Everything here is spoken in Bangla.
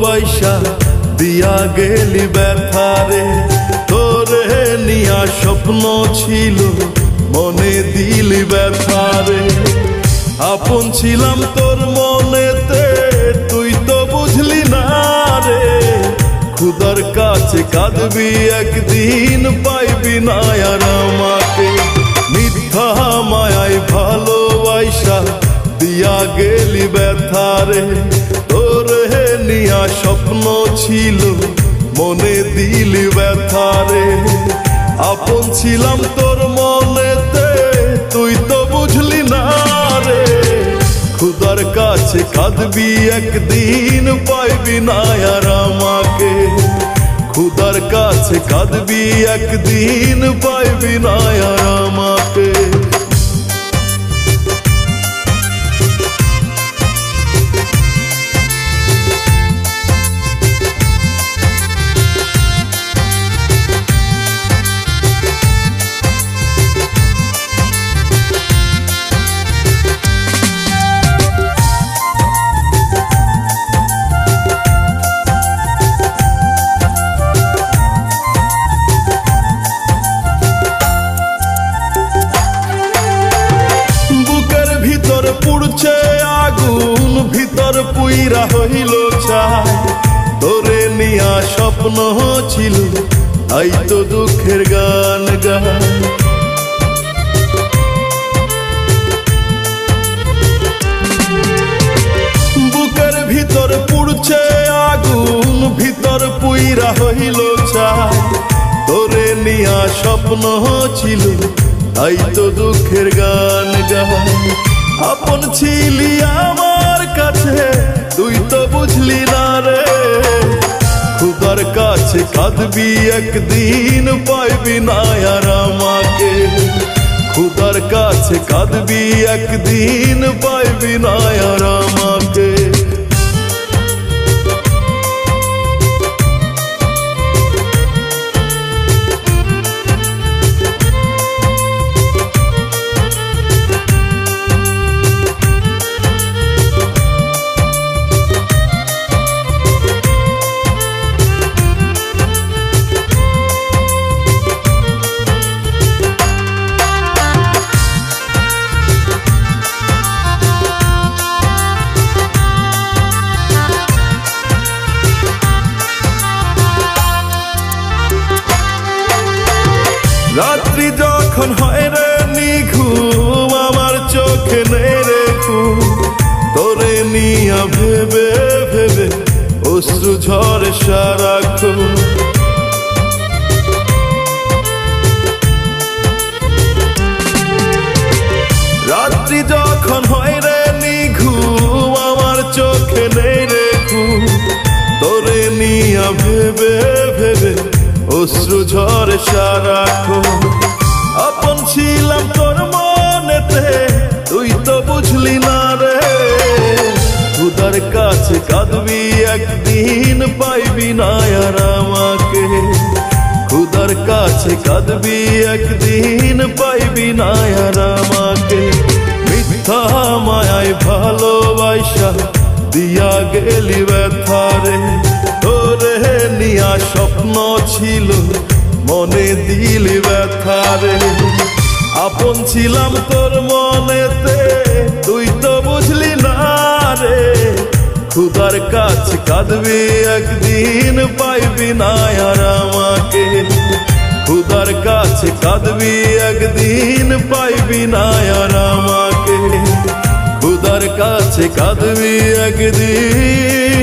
ভালোবাসা দিয়া গেলি ব্যথারে তোরে নিয়া স্বপ্ন ছিল, মনে দিলি ব্যথারে আপন ছিলাম তোর মনেতে, তুই তো বুঝলি না রে। খুদার কাছে কাঁদবি একদিন, পাইবি না আর আমাকে। মিথ্যা মায়ায় ভালোবাসা দিয়া গেলি ব্যথারে তোর স্বপ্ন ছিল, মনে দিলি ব্যথারে আপন ছিলাম তোর মনেতে, তুই তো বুঝলি না রে। খুদার কাছে কাঁদবি একদিন, পাইবি না আর আমাকে। খুদার কাছে কাঁদবি একদিন, পাইবি না আর আমাকে। ভিতর আগুন, ভিতর পুইরা হইল চাই তোরে নিয়া স্বপ্ন ছিল, তাই তো দুঃখের গান গায় বুকের ভিতর পুড়ছে আগুন, ভিতর পুইরা হইল চাই তোরে নিয়া স্বপ্ন ছিল, তাই তো দুঃখের গান গায় আপন ছিলি আমার কাছে, তুই তো বুঝলি না রে। খুদার কাছে কাঁদবি, একদিন পাইবি না আর আমাকে। খুদার কাছে কাঁদবি, একদিন পাইবি না আর আমাকে। নিঘুম আমার চোখে নেই ঘুম। তোরে নিয়া ভেবে ভেবে অশ্রু ঝরে সারাক্ষণ রাত্রি যখন হয় রে নিঘুম আমার চোখে নেই রে ঘুম। তোরে নিয়া ভেবে ভেবে অশ্রু ঝরে সারাক্ষণ ছিলাম তোর মনেতে তুই তো বুঝলি না রে। খুদার কাছে কাঁদবি, একদিন পাইবি না আর আমাকে। খুদার কাছে কাঁদবি, একদিন পাইবি না আর আমাকে। মিথ্যা মায়ায় ভালোবাসা দিয়া গেলি ব্যথারে তোরে নিয়া স্বপ্ন ছিল, মনে দিলি ব্যথারে আপন ছিলাম তোর মনেতে, তুই তো বুঝলি না রে। খুদার কাছে কাঁদবি, একদিন পাইবি না আর আমাকে। খুদার কাছে কাঁদবি, একদিন পাইবি না আর আমাকে। খুদার কাছে কাঁদবি, একদিন